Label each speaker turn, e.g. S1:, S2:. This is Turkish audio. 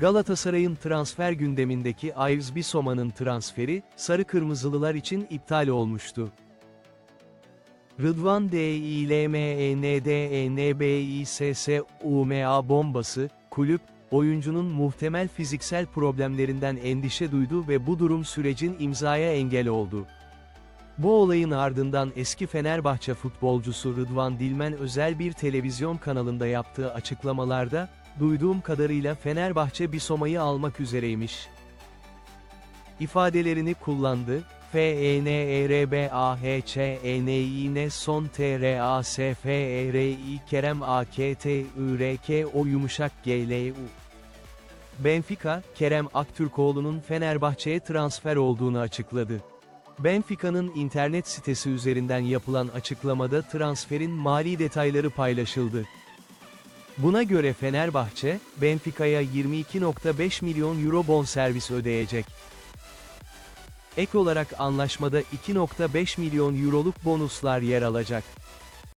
S1: Galatasaray'ın transfer gündemindeki Yves Bissoma'nın transferi, Sarı Kırmızılılar için iptal olmuştu. Rıdvan DİLMENDENBİSSUMA bombası, kulüp, oyuncunun muhtemel fiziksel problemlerinden endişe duydu ve bu durum sürecin imzaya engel oldu. Bu olayın ardından eski Fenerbahçe futbolcusu Rıdvan Dilmen özel bir televizyon kanalında yaptığı açıklamalarda, duyduğum kadarıyla Fenerbahçe Bissoma'yı almak üzereymiş. ifadelerini kullandı. F E N E R B A H Ç E N İ N son T R A S F E R İ Kerem A K T I R K O yumuşak G L U Benfica, Kerem Aktürkoğlu'nun Fenerbahçe'ye transfer olduğunu açıkladı. Benfica'nın internet sitesi üzerinden yapılan açıklamada transferin mali detayları paylaşıldı. Buna göre Fenerbahçe, Benfica'ya 22.5 milyon euro bonservis ödeyecek. Ek olarak anlaşmada 2.5 milyon euroluk bonuslar yer alacak.